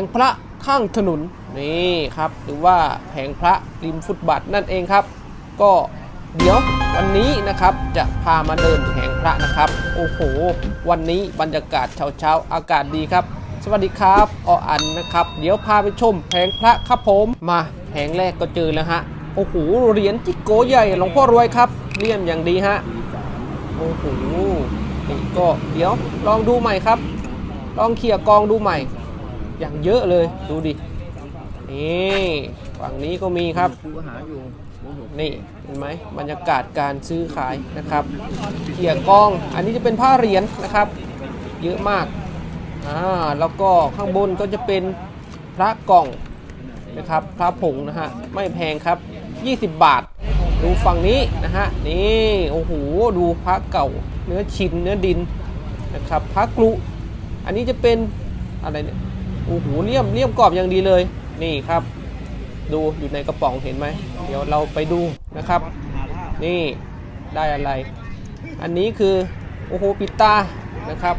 งพระข้างถนนนี่ครับ หรือว่าแผงพระริมฟุตบาทนั่นเองครับ ก็เดี๋ยววันนี้นะครับจะพามาเดินแผงพระนะครับ โอ้โห วันนี้บรรยากาศเช้าเช้าๆอากาศดีครับ สวัสดีครับออันนะครับ เดี๋ยวพาไปชมแผงพระครับผมมาแผงแรกก็เจอแล้วฮะโอ้โหเหรียญจิโกใหญ่หลวงพ่อรวยครับเลี่ยมอย่างดีฮะโอ้โหนี่ก็เดี๋ยวลองดูใหม่ครับ ลองเขี่ยกองดูใหม่ อย่างเยอะเลย ดูดิ นี่ฝั่งนี้ก็มีครับครูหาอยู่นี่เห็นไหมบรรยากาศการซื้อขายนะครับเขี่ยกอง อันนี้จะเป็นผ้าเหรียญนะครับ เยอะมาก อ่า แล้วก็ข้างบนก็จะเป็นพระกล่องนะครับพระผงนะฮะ ไม่แพงครับ 20 บาท ดูฝั่งนี้นะฮะ นี่ โอ้โห ดูพระเก่า เนื้อชินเนื้อดินนะครับพระกลุอันนี้จะเป็นอะไรเนี่ย โอ้โหเลี่ยมเลี่ยมกรอบอย่างดีเลย นี่ครับ ดูอยู่ในกระป๋องเห็นไหม เดี๋ยวเราไปดูนะครับ นี่ได้อะไร อันนี้คือโอ้โหปิดตานะครับ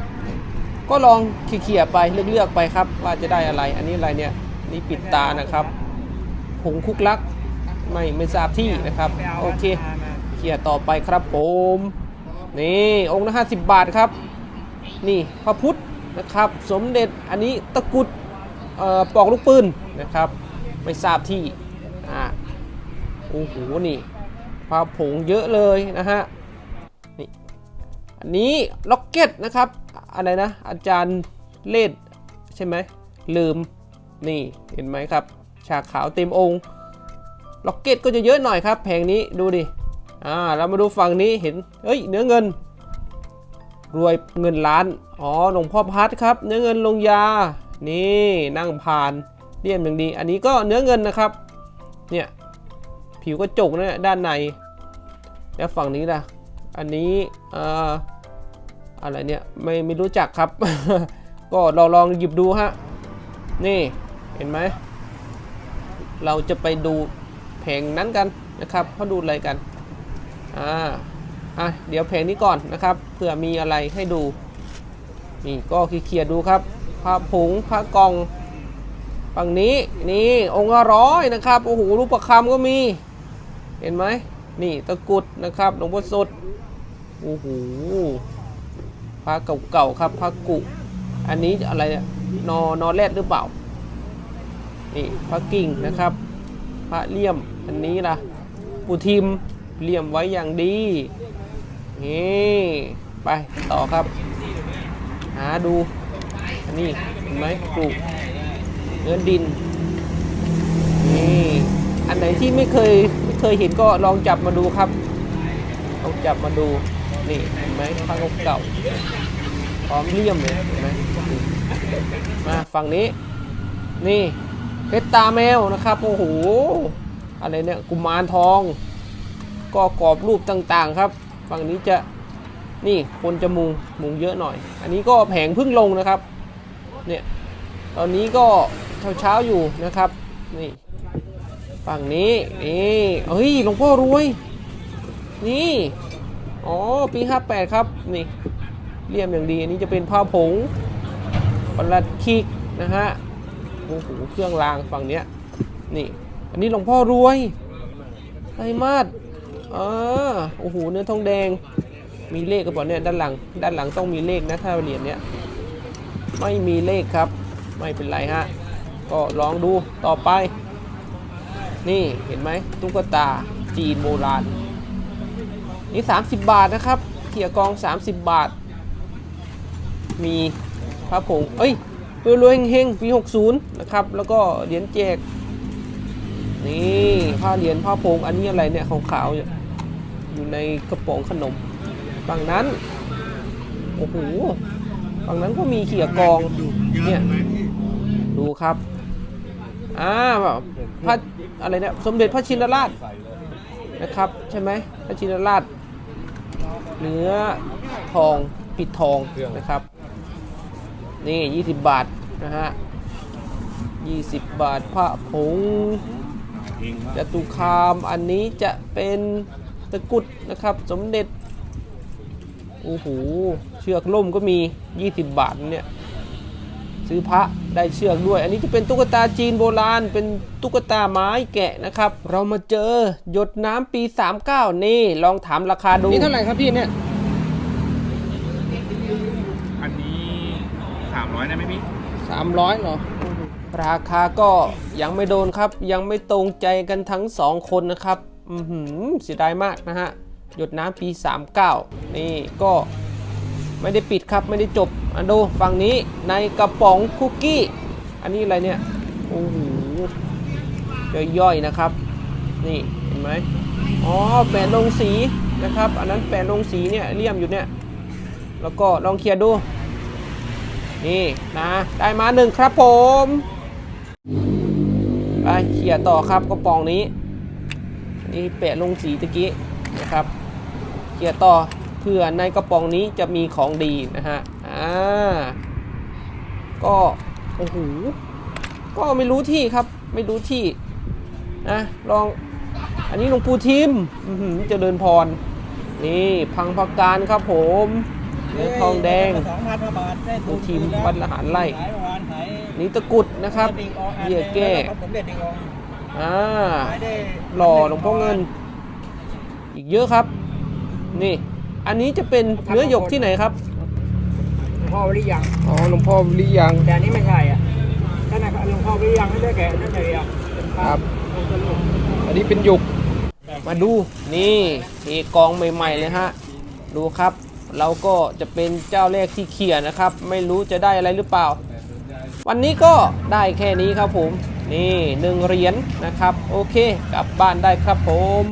ก็ลองเขี่ยๆไปเลือกๆไปครับ ว่าจะได้อะไร อันนี้อะไรเนี่ยนี่ปิดตานะครับผงคุกลักไม่ไม่ทราบที่นะครับ โอเคเขี่ยต่อไปครับผม นี่องค์ละห้าสิบบาทครับ นี่พระพุทธ นะครับ สมเด็จอันนี้ตะกุดปอกลูกปืนนะครับ ไม่ทราบที่อ่าโอ้โหนี่พระผงเยอะเลยนะฮะนี่อันนี้ล็อกเก็ตนะครับอะไรนะอาจารย์เลดใช่ไหมลืมนี่เห็นไหมครับฉากขาวเต็มองค์ล็อกเก็ตก็จะเยอะหน่อยครับแผงนี้ดูดิอ่าเรามาดูฝั่งนี้เห็นเฮ้ยเนื้อเงิน รวยเงินล้าน อ๋อ หลวงพ่อพัดครับ เนื้อเงินลงยา นี่นั่งผ่านเลี่ยมอย่างดี อันนี้ก็เนื้อเงินนะครับ เนี่ย ผิวกระจกนะเนี่ยด้านใน แล้วฝั่งนี้ล่ะ อันนี้เอ่ออะไรเนี่ย ไม่ไม่รู้จักครับ ก็ลองลองหยิบดูฮะ นี่ เห็นไหม เราจะไปดูแผงนั้นกันนะครับเขาดูอะไรกัน อ่า อะเดี๋ยวแผงนี้ก่อนนะครับเผื่อมีอะไรให้ดูนี่ก็เคลียร์ดูครับพระผงพระกองฝั่งนี้นี่องค์ละร้อยนะครับโอ้โหรูปประคำก็มี เห็นไหมนี่ตะกรุดนะครับหลวงพ่อสดโอ้โหพระเก่าๆครับพระกุ อันนี้อะไรเนี่ยนอนอแรดหรือเปล่านี่พระกิ่งนะครับ พระเลี่ยมอันนี้ล่ะปูทิมเลี่ยมไว้อย่างดี นี่ไปต่อครับ หาดู อันนี้เห็นไหมปลูกเนื้อดิน นี่ อันไหนที่ไม่เคยไม่เคยเห็นก็ลองจับมาดูครับลองจับมาดู นี่เห็นไหมพระเก่าพร้อมเลี่ยมเลยเห็นไหมมาฝั่งนี้ นี่เพชรตาแมวนะครับโอ้โหอะไรเนี่ยกุมารทอง ก็กรอบรูปต่างๆครับ ฝั่งนี้จะนี่คนจะมุงมุงเยอะหน่อย อันนี้ก็แผงพึ่งลงนะครับเนี่ยตอนนี้ก็เช้าๆอยู่นะครับนี่ฝั่งนี้นี่เฮ้ยหลวงพ่อรวย นี่อ๋อปี 58 ครับนี่เลี่ยมอย่างดีอันนี้จะเป็นผ้าผงประหลัดคิกนะฮะโอ้โหเครื่องรางฝั่งเนี้ยนี่ อันนี้หลวงพ่อรวยไตรมาส อ่าโอ้โหเนื้อทองแดง มีเลขกระเป๋าเนี่ยด้านหลัง ด้านหลังต้องมีเลขนะถ้าเหรียญเนี้ยไม่มีเลขครับ ไม่เป็นไรฮะก็ลองดูต่อไป นี่เห็นไหมตุ๊กตาจีนโบราณนี่ 30 บาทนะครับเขี่ยกอง 30 บาท มีพระผงเอ้ยรวยรวยๆเฮงๆปี60 นะครับ แล้วก็เหรียญแจกนี่ผ้าเหรียญผ้าโพงอันนี้อะไรเนี่ยขาวๆเนี่ อยู่ในกระป๋องขนมฝั่งนั้น โอ้โหฝั่งนั้นก็มีเขี่ยกองเนี่ยดูครับอ่าแบบพระอะไรเนี่ยสมเด็จพระชินราชนะครับ ใช่ไหมพระชินราชเนื้อทองปิดทองนะครับ นี่ 20 บาทนะฮะ20 บาทพระผงจตุคามอันนี้จะเป็น ตะกรุดนะครับ สมเด็จ โอ้โห เชือกล่มก็มี 20 บาทเนี่ย ซื้อพระได้เชือกด้วย อันนี้จะเป็นตุ๊กตาจีนโบราณ เป็นตุ๊กตาไม้แกะนะครับ เรามาเจอหยดน้ำปี 39 นี่ ลองถามราคาดู นี่เท่าไหร่ครับพี่เนี่ย อันนี้สามร้อยได้ไหมพี่ 300เหรอราคาก็ยังไม่โดนครับ ยังไม่ตรงใจกันทั้งสองคนนะครับ อือหือเสียดายมากนะฮะ หยดน้ำปี 39 นี่ก็ไม่ได้ปิดครับไม่ได้จบอันดูฝั่งนี้ในกระป๋องคุกกี้ อันนี้อะไรเนี่ย โอ้โหย่อยๆนะครับ นี่เห็นไหมอ๋อแปะลงสีนะครับ อันนั้นแปะลงสีเนี่ยเลี่ยมอยู่เนี่ย แล้วก็ลองเคลียร์ดู นี่นะ ได้มาหนึ่งครับผม ไปเขี่ยต่อครับกระป๋องนี้ นี่แปะลงสีตะกี้นะครับเขี่ยต่อเพื่อในกระป๋องนี้จะมีของดีนะฮะอ่าก็โอ้โหก็ไม่รู้ที่ครับ ไม่รู้ที่นะลองอันนี้หลวงปู่ทิมอื้อหือเจริญพร นี่พังพักการครับผมเนื้อทองแดงสองพันกว่าบาทได้ดูทีมวัดละหารไร่นี่ตะกุดนะครับเหยี่ยแก้ ล้วผมเด็ดดิ่งออกอ่าขายได้หล่อหลวงพ่อเงิน อีกเยอะครับ นี่ อันนี้จะเป็นเนื้อหยกที่ไหนครับหลวงพ่อวิริยังอ๋อหลวงพ่อวิริยังแต่อันนี้ไม่ใช่อะท่านน่ะหลวงพ่อวิริยังไม่ได้แก่นั่นเลยอะเป็นพะครับองค์สรุปอันนี้เป็นหยกมาดูนี่นี่กองใหม่ๆเลยฮะดูครับ เราก็จะเป็นเจ้าแรกที่เขี่ยนะครับ ไม่รู้จะได้อะไรหรือเปล่า วันนี้ก็ได้แค่นี้ครับผม นี่หนึ่งเหรียญนะครับ โอเค กลับบ้านได้ครับผม